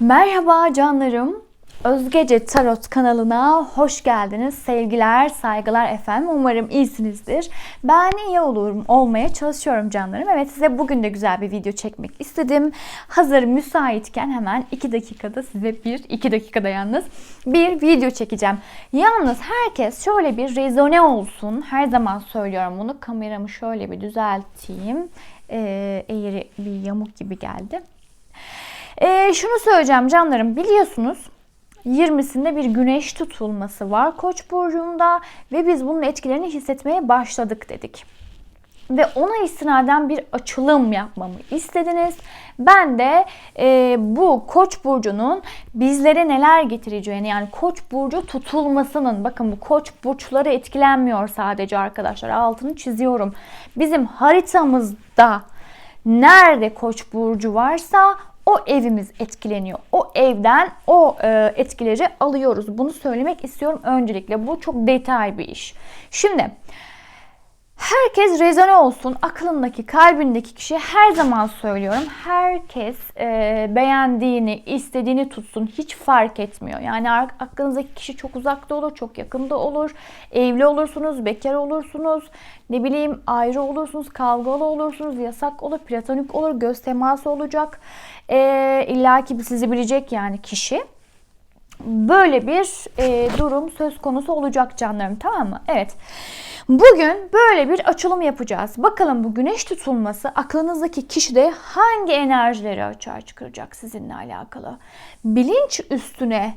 Merhaba canlarım. Özgece Tarot kanalına hoş geldiniz. Sevgiler, saygılar efendim. Umarım iyisinizdir. Ben iyi olurum, olmaya çalışıyorum canlarım. Evet size bugün de güzel bir video çekmek istedim. Hazır müsaitken hemen 2 dakikada size bir, 2 dakikada yalnız bir video çekeceğim. Yalnız herkes şöyle bir rezone olsun. Her zaman söylüyorum bunu. Kameramı şöyle bir düzelteyim. Ee, eğri bir yamuk gibi geldi. Ee, şunu söyleyeceğim canlarım biliyorsunuz 20'sinde bir güneş tutulması var Koç burcunda ve biz bunun etkilerini hissetmeye başladık dedik. Ve ona istinaden bir açılım yapmamı istediniz. Ben de e, bu Koç burcunun bizlere neler getireceğini yani Koç burcu tutulmasının bakın bu Koç burçları etkilenmiyor sadece arkadaşlar altını çiziyorum. Bizim haritamızda nerede Koç burcu varsa o evimiz etkileniyor. O evden o e, etkileri alıyoruz. Bunu söylemek istiyorum öncelikle. Bu çok detay bir iş. Şimdi herkes rezone olsun. Aklındaki, kalbindeki kişi her zaman söylüyorum. Herkes e, beğendiğini, istediğini tutsun. Hiç fark etmiyor. Yani aklınızdaki kişi çok uzakta olur, çok yakında olur. Evli olursunuz, bekar olursunuz. Ne bileyim ayrı olursunuz, kavgalı olursunuz, yasak olur, platonik olur, göz teması olacak. E, İlla ki sizi bilecek yani kişi. Böyle bir e, durum söz konusu olacak canlarım tamam mı? Evet. Bugün böyle bir açılım yapacağız. Bakalım bu güneş tutulması aklınızdaki kişide hangi enerjileri açığa çıkaracak sizinle alakalı. Bilinç üstüne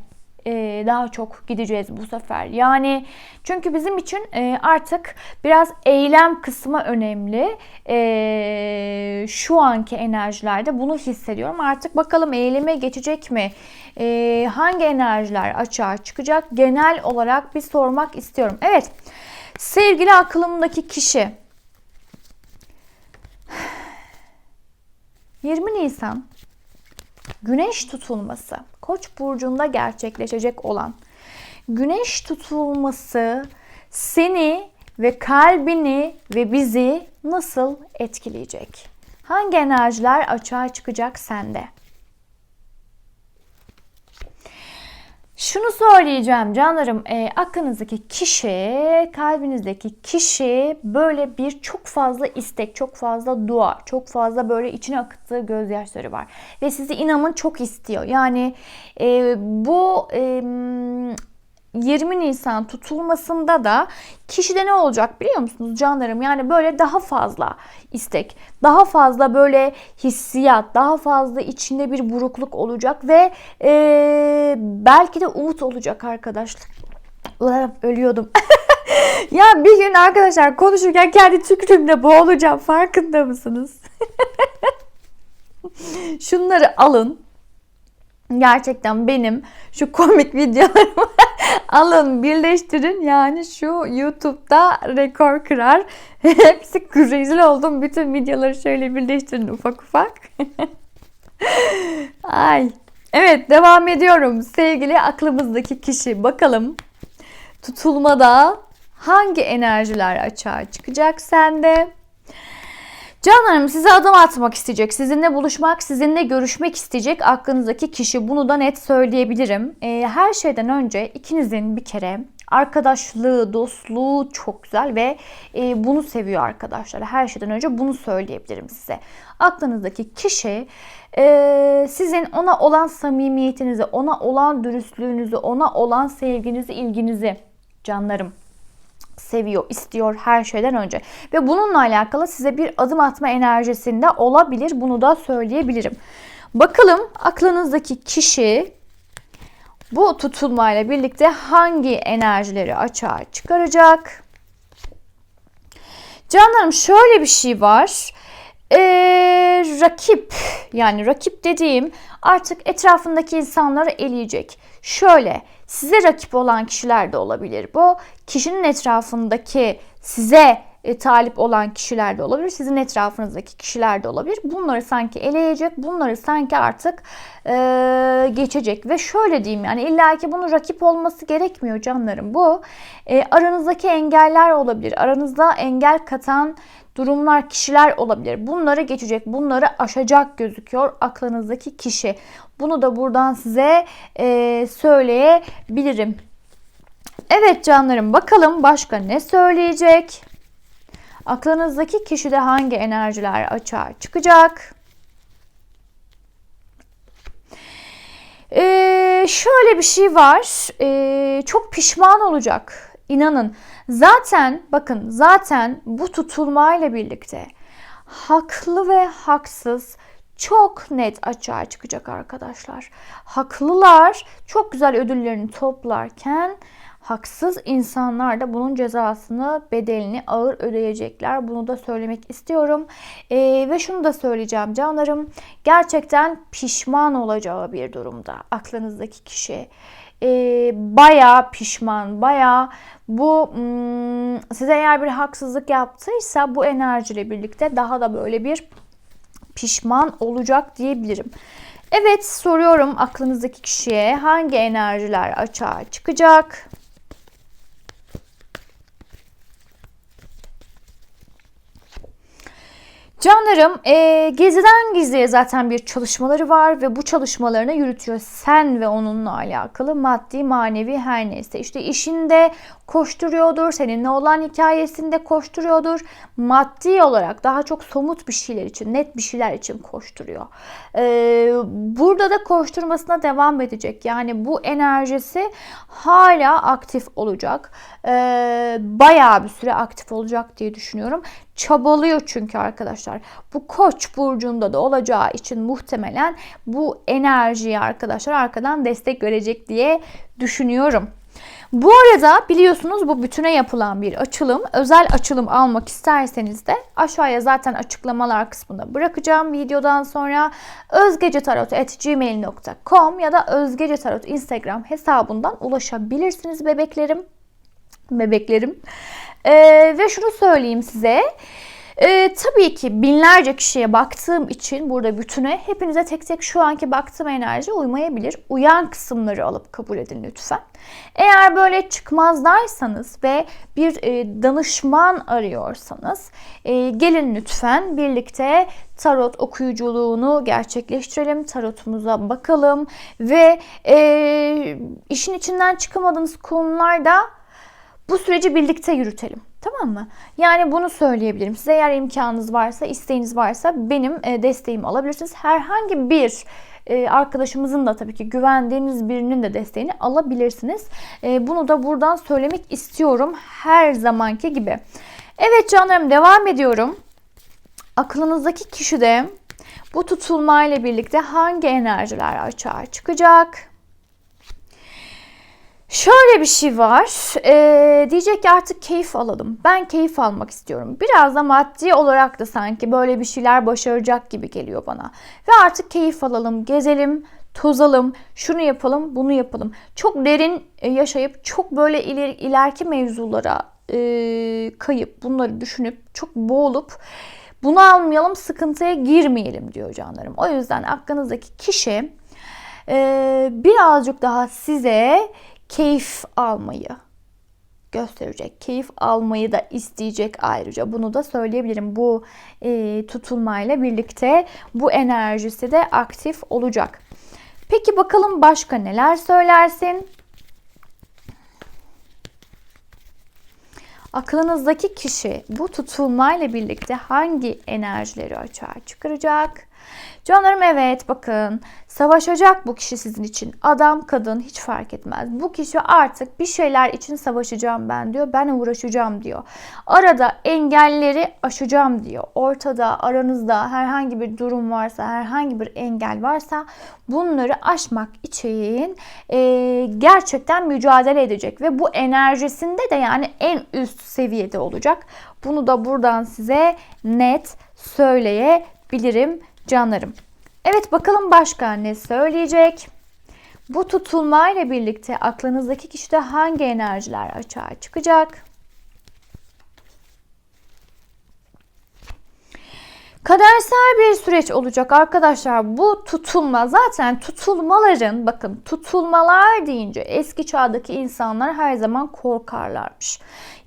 e, daha çok gideceğiz bu sefer. Yani çünkü bizim için e, artık biraz eylem kısmı önemli. E, şu anki enerjilerde bunu hissediyorum. Artık bakalım eyleme geçecek mi? Hangi enerjiler açığa çıkacak? Genel olarak bir sormak istiyorum. Evet. Sevgili aklımdaki kişi 20 Nisan Güneş tutulması Koç burcunda gerçekleşecek olan güneş tutulması seni ve kalbini ve bizi nasıl etkileyecek? Hangi enerjiler açığa çıkacak sende? Şunu söyleyeceğim canlarım, e, aklınızdaki kişi, kalbinizdeki kişi böyle bir çok fazla istek, çok fazla dua, çok fazla böyle içine akıttığı gözyaşları var. Ve sizi inanın çok istiyor. Yani e, bu e, 20 Nisan tutulmasında da kişide ne olacak biliyor musunuz canlarım? Yani böyle daha fazla istek, daha fazla böyle hissiyat, daha fazla içinde bir burukluk olacak ve e, belki de umut olacak arkadaşlar. Ölüyordum. ya bir gün arkadaşlar konuşurken kendi tükürüğümle boğulacağım farkında mısınız? Şunları alın gerçekten benim şu komik videolarımı alın birleştirin yani şu YouTube'da rekor kırar. Hepsi rezil oldum. Bütün videoları şöyle birleştirin ufak ufak. Ay. Evet devam ediyorum. Sevgili aklımızdaki kişi bakalım tutulmada hangi enerjiler açığa çıkacak sende? Canlarım size adım atmak isteyecek, sizinle buluşmak, sizinle görüşmek isteyecek aklınızdaki kişi. Bunu da net söyleyebilirim. Ee, her şeyden önce ikinizin bir kere arkadaşlığı, dostluğu çok güzel ve e, bunu seviyor arkadaşlar. Her şeyden önce bunu söyleyebilirim size. Aklınızdaki kişi e, sizin ona olan samimiyetinizi, ona olan dürüstlüğünüzü, ona olan sevginizi, ilginizi canlarım seviyor, istiyor her şeyden önce. Ve bununla alakalı size bir adım atma enerjisinde olabilir. Bunu da söyleyebilirim. Bakalım aklınızdaki kişi bu tutulmayla birlikte hangi enerjileri açığa çıkaracak? Canlarım şöyle bir şey var. Ee, rakip yani rakip dediğim artık etrafındaki insanları eleyecek. Şöyle size rakip olan kişiler de olabilir bu. Kişinin etrafındaki size e, talip olan kişiler de olabilir. Sizin etrafınızdaki kişiler de olabilir. Bunları sanki eleyecek. Bunları sanki artık e, geçecek. Ve şöyle diyeyim yani illaki bunun rakip olması gerekmiyor canlarım. Bu e, aranızdaki engeller olabilir. Aranızda engel katan durumlar, kişiler olabilir. Bunları geçecek, bunları aşacak gözüküyor aklınızdaki kişi. Bunu da buradan size e, söyleyebilirim. Evet canlarım bakalım başka ne söyleyecek? Aklınızdaki kişide hangi enerjiler açığa çıkacak? Ee, şöyle bir şey var. Ee, çok pişman olacak. İnanın. Zaten bakın zaten bu tutulmayla birlikte haklı ve haksız çok net açığa çıkacak arkadaşlar. Haklılar çok güzel ödüllerini toplarken haksız insanlar da bunun cezasını, bedelini ağır ödeyecekler. Bunu da söylemek istiyorum. Ee, ve şunu da söyleyeceğim canlarım. Gerçekten pişman olacağı bir durumda aklınızdaki kişi. Ee, bayağı pişman, bayağı bu hmm, size eğer bir haksızlık yaptıysa bu enerjiyle birlikte daha da böyle bir pişman olacak diyebilirim. Evet soruyorum aklınızdaki kişiye hangi enerjiler açığa çıkacak? Canlarım e, geziden gizliye zaten bir çalışmaları var ve bu çalışmalarını yürütüyor. Sen ve onunla alakalı maddi manevi her neyse. İşte işinde koşturuyordur, seninle olan hikayesinde koşturuyordur. Maddi olarak daha çok somut bir şeyler için, net bir şeyler için koşturuyor. Ee, burada da koşturmasına devam edecek. Yani bu enerjisi hala aktif olacak. Ee, bayağı bir süre aktif olacak diye düşünüyorum. Çabalıyor çünkü arkadaşlar. Bu koç burcunda da olacağı için muhtemelen bu enerjiyi arkadaşlar arkadan destek verecek diye düşünüyorum. Bu arada biliyorsunuz bu bütüne yapılan bir açılım. Özel açılım almak isterseniz de aşağıya zaten açıklamalar kısmında bırakacağım videodan sonra özgecetarot.gmail.com ya da özgecetarot Instagram hesabından ulaşabilirsiniz bebeklerim. Bebeklerim. Ee, ve şunu söyleyeyim size. Ee, tabii ki binlerce kişiye baktığım için burada bütüne hepinize tek tek şu anki baktığım enerji uymayabilir. Uyan kısımları alıp kabul edin lütfen. Eğer böyle çıkmazdaysanız ve bir e, danışman arıyorsanız e, gelin lütfen birlikte tarot okuyuculuğunu gerçekleştirelim. Tarotumuza bakalım ve e, işin içinden çıkamadığınız konularda bu süreci birlikte yürütelim. Tamam mı? Yani bunu söyleyebilirim. Size eğer imkanınız varsa, isteğiniz varsa benim e, desteğimi alabilirsiniz. Herhangi bir e, arkadaşımızın da tabii ki güvendiğiniz birinin de desteğini alabilirsiniz. E, bunu da buradan söylemek istiyorum her zamanki gibi. Evet canlarım devam ediyorum. Aklınızdaki kişi de bu tutulmayla birlikte hangi enerjiler açığa çıkacak? Şöyle bir şey var. Ee, diyecek ki artık keyif alalım. Ben keyif almak istiyorum. Biraz da maddi olarak da sanki böyle bir şeyler başaracak gibi geliyor bana. Ve artık keyif alalım, gezelim, tozalım, şunu yapalım, bunu yapalım. Çok derin e, yaşayıp çok böyle ileri, ileriki mevzulara e, kayıp, bunları düşünüp çok boğulup bunu almayalım, sıkıntıya girmeyelim diyor canlarım. O yüzden aklınızdaki kişi e, birazcık daha size keyif almayı gösterecek. Keyif almayı da isteyecek ayrıca. Bunu da söyleyebilirim. Bu e, tutulmayla birlikte bu enerjisi de aktif olacak. Peki bakalım başka neler söylersin? Aklınızdaki kişi bu tutulmayla birlikte hangi enerjileri açığa çıkaracak? Canlarım evet bakın savaşacak bu kişi sizin için. Adam kadın hiç fark etmez. Bu kişi artık bir şeyler için savaşacağım ben diyor. Ben uğraşacağım diyor. Arada engelleri aşacağım diyor. Ortada aranızda herhangi bir durum varsa herhangi bir engel varsa bunları aşmak için e, gerçekten mücadele edecek. Ve bu enerjisinde de yani en üst seviyede olacak. Bunu da buradan size net söyleyebilirim canlarım. Evet bakalım başka ne söyleyecek? Bu tutulmayla birlikte aklınızdaki kişide hangi enerjiler açığa çıkacak? Kadersel bir süreç olacak arkadaşlar. Bu tutulma zaten tutulmaların bakın tutulmalar deyince eski çağdaki insanlar her zaman korkarlarmış.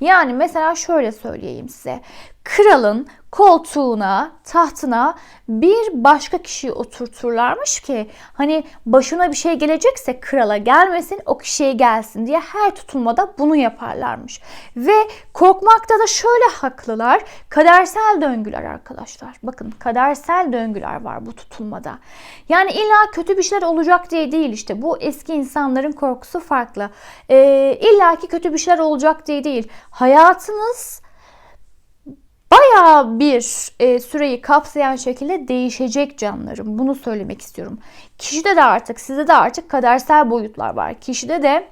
Yani mesela şöyle söyleyeyim size. Kralın koltuğuna, tahtına bir başka kişiyi oturturlarmış ki hani başına bir şey gelecekse krala gelmesin o kişiye gelsin diye her tutulmada bunu yaparlarmış. Ve korkmakta da şöyle haklılar. Kadersel döngüler arkadaşlar. Bakın kadersel döngüler var bu tutulmada. Yani illa kötü bir şeyler olacak diye değil işte. Bu eski insanların korkusu farklı. Ee, illa ki kötü bir şeyler olacak diye değil. Hayatınız bayağı bir e, süreyi kapsayan şekilde değişecek canlarım. Bunu söylemek istiyorum. Kişide de artık, sizde de artık kadersel boyutlar var. Kişide de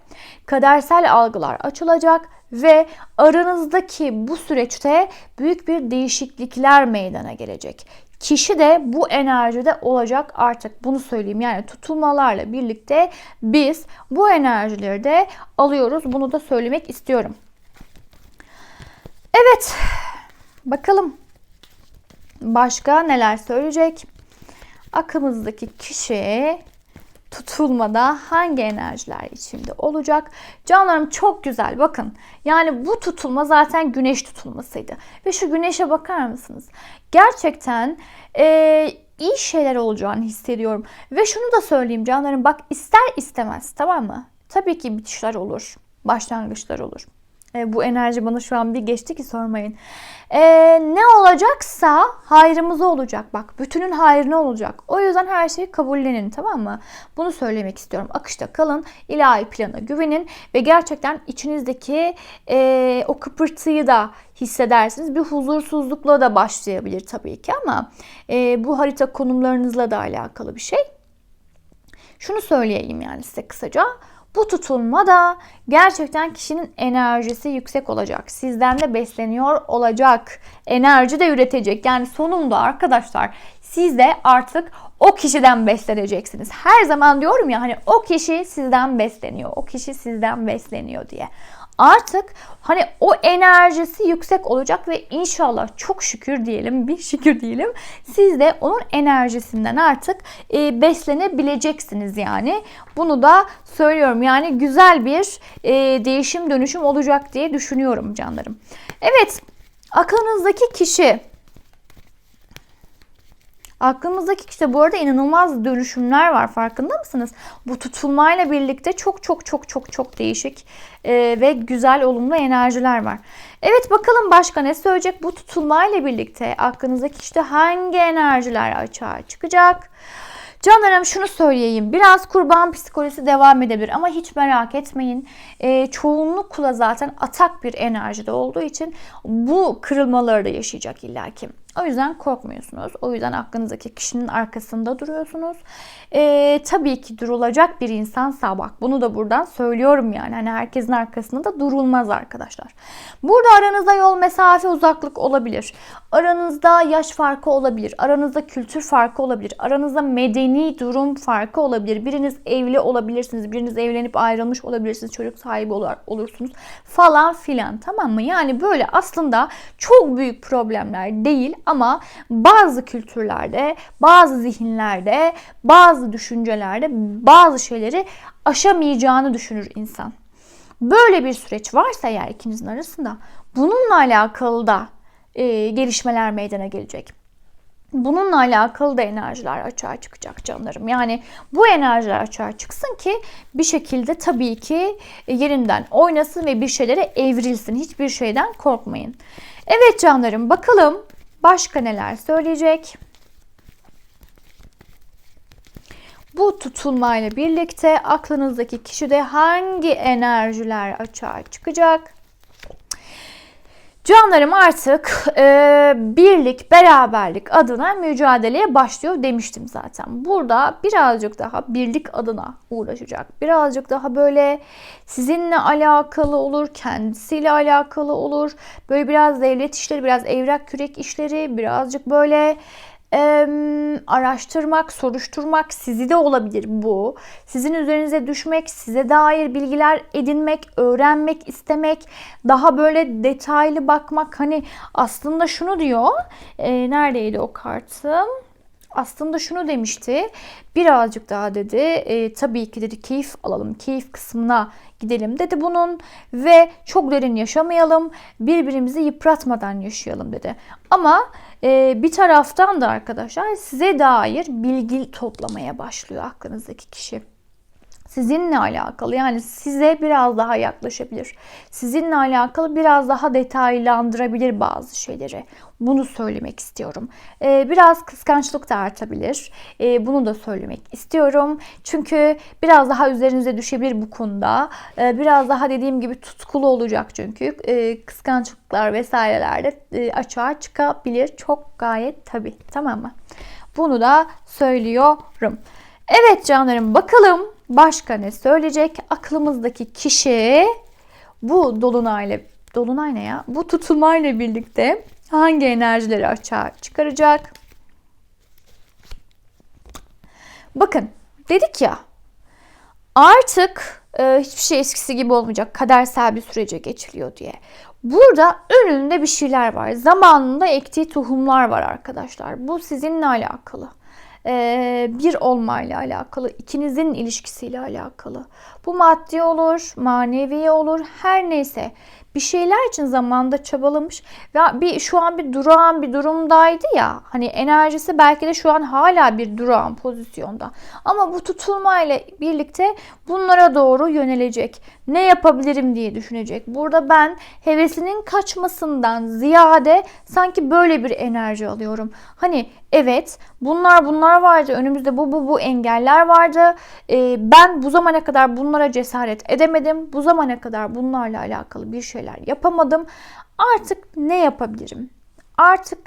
kadersel algılar açılacak ve aranızdaki bu süreçte büyük bir değişiklikler meydana gelecek. Kişi de bu enerjide olacak artık bunu söyleyeyim. Yani tutulmalarla birlikte biz bu enerjileri de alıyoruz. Bunu da söylemek istiyorum. Evet. Bakalım başka neler söyleyecek? Akımızdaki kişi tutulmada hangi enerjiler içinde olacak? Canlarım çok güzel bakın. Yani bu tutulma zaten güneş tutulmasıydı. Ve şu güneşe bakar mısınız? Gerçekten e, iyi şeyler olacağını hissediyorum. Ve şunu da söyleyeyim canlarım bak ister istemez tamam mı? Tabii ki bitişler olur. Başlangıçlar olur. E, bu enerji bana şu an bir geçti ki sormayın. E, ne olacaksa hayrımıza olacak. Bak bütünün hayrına olacak. O yüzden her şeyi kabullenin tamam mı? Bunu söylemek istiyorum. Akışta kalın. ilahi plana güvenin. Ve gerçekten içinizdeki e, o kıpırtıyı da hissedersiniz. Bir huzursuzlukla da başlayabilir tabii ki ama e, bu harita konumlarınızla da alakalı bir şey. Şunu söyleyeyim yani size kısaca. Bu tutulma da gerçekten kişinin enerjisi yüksek olacak. Sizden de besleniyor olacak. Enerji de üretecek. Yani sonunda arkadaşlar siz de artık o kişiden besleneceksiniz. Her zaman diyorum ya hani o kişi sizden besleniyor. O kişi sizden besleniyor diye artık hani o enerjisi yüksek olacak ve inşallah çok şükür diyelim bir şükür diyelim siz de onun enerjisinden artık e, beslenebileceksiniz yani bunu da söylüyorum yani güzel bir e, değişim dönüşüm olacak diye düşünüyorum canlarım. Evet aklınızdaki kişi Aklımızdaki işte bu arada inanılmaz dönüşümler var farkında mısınız? Bu tutulmayla birlikte çok çok çok çok çok değişik e, ve güzel olumlu enerjiler var. Evet bakalım başka ne söyleyecek? Bu tutulmayla birlikte aklınızdaki işte hangi enerjiler açığa çıkacak? Canlarım şunu söyleyeyim. Biraz kurban psikolojisi devam edebilir ama hiç merak etmeyin. E, çoğunlukla zaten atak bir enerjide olduğu için bu kırılmaları da yaşayacak illaki. O yüzden korkmuyorsunuz. O yüzden aklınızdaki kişinin arkasında duruyorsunuz. Ee, tabii ki durulacak bir insansa bak bunu da buradan söylüyorum yani. Hani herkesin arkasında da durulmaz arkadaşlar. Burada aranızda yol mesafe uzaklık olabilir. Aranızda yaş farkı olabilir. Aranızda kültür farkı olabilir. Aranızda medeni durum farkı olabilir. Biriniz evli olabilirsiniz. Biriniz evlenip ayrılmış olabilirsiniz. Çocuk sahibi olur, olursunuz falan filan tamam mı? Yani böyle aslında çok büyük problemler değil ama bazı kültürlerde, bazı zihinlerde, bazı düşüncelerde bazı şeyleri aşamayacağını düşünür insan. Böyle bir süreç varsa eğer ikinizin arasında bununla alakalı da e, gelişmeler meydana gelecek. Bununla alakalı da enerjiler açığa çıkacak canlarım. Yani bu enerjiler açığa çıksın ki bir şekilde tabii ki yerinden oynasın ve bir şeylere evrilsin. Hiçbir şeyden korkmayın. Evet canlarım bakalım Başka neler söyleyecek? Bu tutulmayla birlikte aklınızdaki kişide hangi enerjiler açığa çıkacak? Canlarım artık e, birlik, beraberlik adına mücadeleye başlıyor demiştim zaten. Burada birazcık daha birlik adına uğraşacak. Birazcık daha böyle sizinle alakalı olur, kendisiyle alakalı olur. Böyle biraz devlet işleri, biraz evrak kürek işleri, birazcık böyle e, araştırmak, soruşturmak sizi de olabilir bu. Sizin üzerinize düşmek, size dair bilgiler edinmek, öğrenmek istemek, daha böyle detaylı bakmak. Hani aslında şunu diyor. E, neredeydi o kartım? aslında şunu demişti. Birazcık daha dedi. E, tabii ki dedi keyif alalım. Keyif kısmına gidelim dedi bunun ve çok derin yaşamayalım. Birbirimizi yıpratmadan yaşayalım dedi. Ama bir taraftan da arkadaşlar size dair bilgi toplamaya başlıyor aklınızdaki kişi sizinle alakalı yani size biraz daha yaklaşabilir. Sizinle alakalı biraz daha detaylandırabilir bazı şeyleri. Bunu söylemek istiyorum. Ee, biraz kıskançlık da artabilir. Ee, bunu da söylemek istiyorum. Çünkü biraz daha üzerinize düşebilir bu konuda. Ee, biraz daha dediğim gibi tutkulu olacak çünkü. Ee, kıskançlıklar vesairelerde e, açığa çıkabilir. Çok gayet tabii. Tamam mı? Bunu da söylüyorum. Evet canlarım bakalım başka ne söyleyecek? Aklımızdaki kişi bu dolunayla dolunay ne ya? Bu tutulmayla birlikte hangi enerjileri açığa çıkaracak? Bakın dedik ya artık e, hiçbir şey eskisi gibi olmayacak. Kadersel bir sürece geçiliyor diye. Burada önünde bir şeyler var. Zamanında ektiği tohumlar var arkadaşlar. Bu sizinle alakalı bir olmayla alakalı, ikinizin ilişkisiyle alakalı. Bu maddi olur, manevi olur, her neyse bir şeyler için zamanda çabalamış ve bir şu an bir durağan bir durumdaydı ya. Hani enerjisi belki de şu an hala bir durağan pozisyonda. Ama bu tutulma ile birlikte bunlara doğru yönelecek. Ne yapabilirim diye düşünecek. Burada ben hevesinin kaçmasından ziyade sanki böyle bir enerji alıyorum. Hani evet bunlar bunlar vardı. Önümüzde bu bu bu engeller vardı. Ee, ben bu zamana kadar bunlara cesaret edemedim. Bu zamana kadar bunlarla alakalı bir şeyler yapamadım. Artık ne yapabilirim? Artık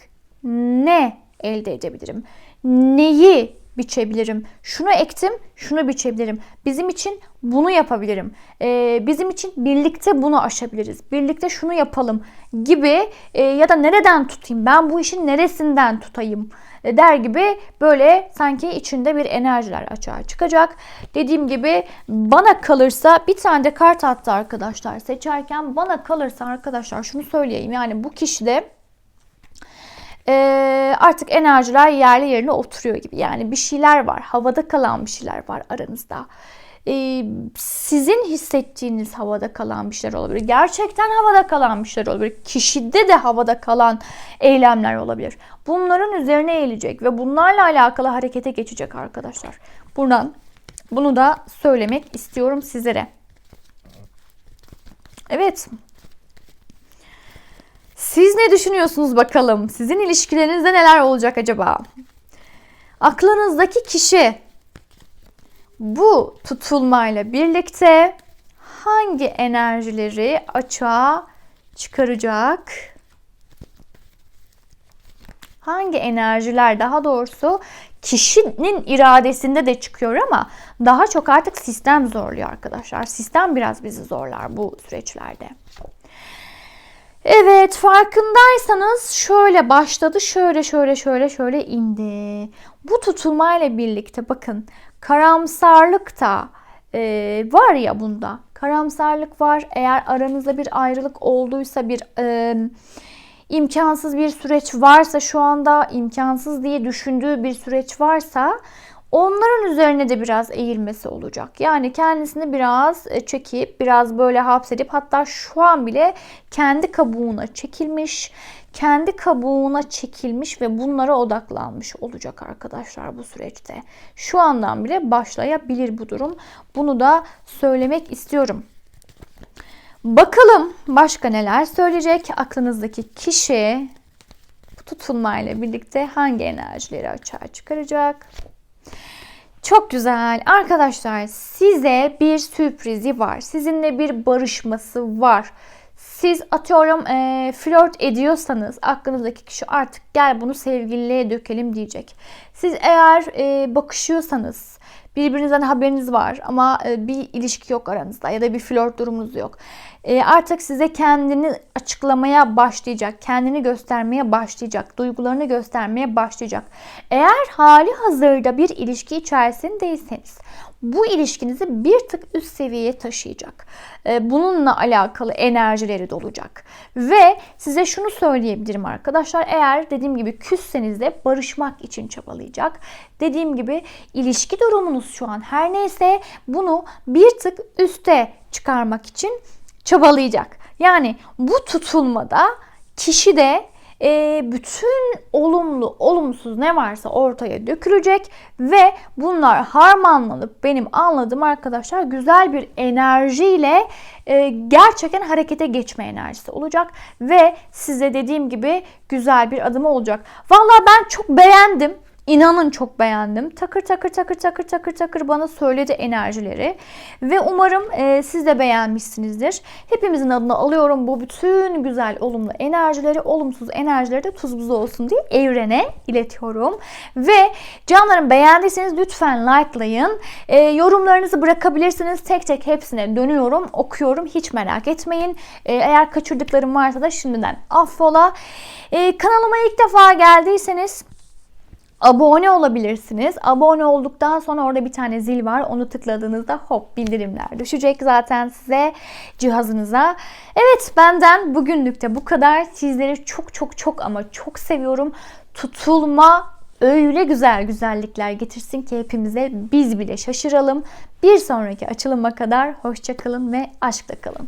ne elde edebilirim? Neyi biçebilirim? Şunu ektim, şunu biçebilirim. Bizim için bunu yapabilirim. Ee, bizim için birlikte bunu aşabiliriz. Birlikte şunu yapalım gibi e, ya da nereden tutayım? Ben bu işin neresinden tutayım? E, der gibi böyle sanki içinde bir enerjiler açığa çıkacak. Dediğim gibi bana kalırsa bir tane de kart attı arkadaşlar seçerken bana kalırsa arkadaşlar şunu söyleyeyim yani bu kişi de e, artık enerjiler yerli yerine oturuyor gibi. Yani bir şeyler var. Havada kalan bir şeyler var aranızda e, sizin hissettiğiniz havada kalan bir şeyler olabilir. Gerçekten havada kalan bir şeyler olabilir. Kişide de havada kalan eylemler olabilir. Bunların üzerine eğilecek ve bunlarla alakalı harekete geçecek arkadaşlar. Buradan bunu da söylemek istiyorum sizlere. Evet. Siz ne düşünüyorsunuz bakalım? Sizin ilişkilerinizde neler olacak acaba? Aklınızdaki kişi bu tutulmayla birlikte hangi enerjileri açığa çıkaracak? Hangi enerjiler daha doğrusu kişinin iradesinde de çıkıyor ama daha çok artık sistem zorluyor arkadaşlar. Sistem biraz bizi zorlar bu süreçlerde. Evet farkındaysanız şöyle başladı şöyle şöyle şöyle şöyle indi. Bu tutulmayla birlikte bakın karamsarlık da e, var ya bunda. Karamsarlık var. Eğer aranızda bir ayrılık olduysa bir e, imkansız bir süreç varsa şu anda imkansız diye düşündüğü bir süreç varsa onların üzerine de biraz eğilmesi olacak. Yani kendisini biraz e, çekip biraz böyle hapsedip hatta şu an bile kendi kabuğuna çekilmiş, kendi kabuğuna çekilmiş ve bunlara odaklanmış olacak arkadaşlar bu süreçte. Şu andan bile başlayabilir bu durum. Bunu da söylemek istiyorum. Bakalım başka neler söyleyecek aklınızdaki kişi bu tutulmayla birlikte hangi enerjileri açığa çıkaracak? Çok güzel. Arkadaşlar size bir sürprizi var. Sizinle bir barışması var. Siz atıyorum e, flört ediyorsanız aklınızdaki kişi artık gel bunu sevgililiğe dökelim diyecek. Siz eğer e, bakışıyorsanız, birbirinizden haberiniz var ama e, bir ilişki yok aranızda ya da bir flört durumunuz yok. E, artık size kendini açıklamaya başlayacak, kendini göstermeye başlayacak, duygularını göstermeye başlayacak. Eğer hali hazırda bir ilişki içerisindeyseniz bu ilişkinizi bir tık üst seviyeye taşıyacak. E, bununla alakalı enerjileri dolacak. Ve size şunu söyleyebilirim arkadaşlar. Eğer dediğim gibi küsseniz de barışmak için çabalayacak. Dediğim gibi ilişki durumunuz şu an her neyse bunu bir tık üste çıkarmak için çabalayacak. Yani bu tutulmada kişi de e, bütün olumlu, olumsuz ne varsa ortaya dökülecek ve bunlar harmanlanıp benim anladığım arkadaşlar güzel bir enerjiyle e, gerçekten harekete geçme enerjisi olacak ve size dediğim gibi güzel bir adım olacak. Vallahi ben çok beğendim. İnanın çok beğendim. Takır takır takır takır takır takır bana söyledi enerjileri. Ve umarım e, siz de beğenmişsinizdir. Hepimizin adına alıyorum bu bütün güzel olumlu enerjileri, olumsuz enerjileri de tuz buz olsun diye evrene iletiyorum. Ve canlarım beğendiyseniz lütfen likelayın. E, yorumlarınızı bırakabilirsiniz. Tek tek hepsine dönüyorum, okuyorum. Hiç merak etmeyin. E, eğer kaçırdıklarım varsa da şimdiden affola. E, kanalıma ilk defa geldiyseniz abone olabilirsiniz. Abone olduktan sonra orada bir tane zil var. Onu tıkladığınızda hop bildirimler düşecek zaten size cihazınıza. Evet benden bugünlük de bu kadar. Sizleri çok çok çok ama çok seviyorum. Tutulma öyle güzel güzellikler getirsin ki hepimize biz bile şaşıralım. Bir sonraki açılıma kadar hoşça kalın ve aşkta kalın.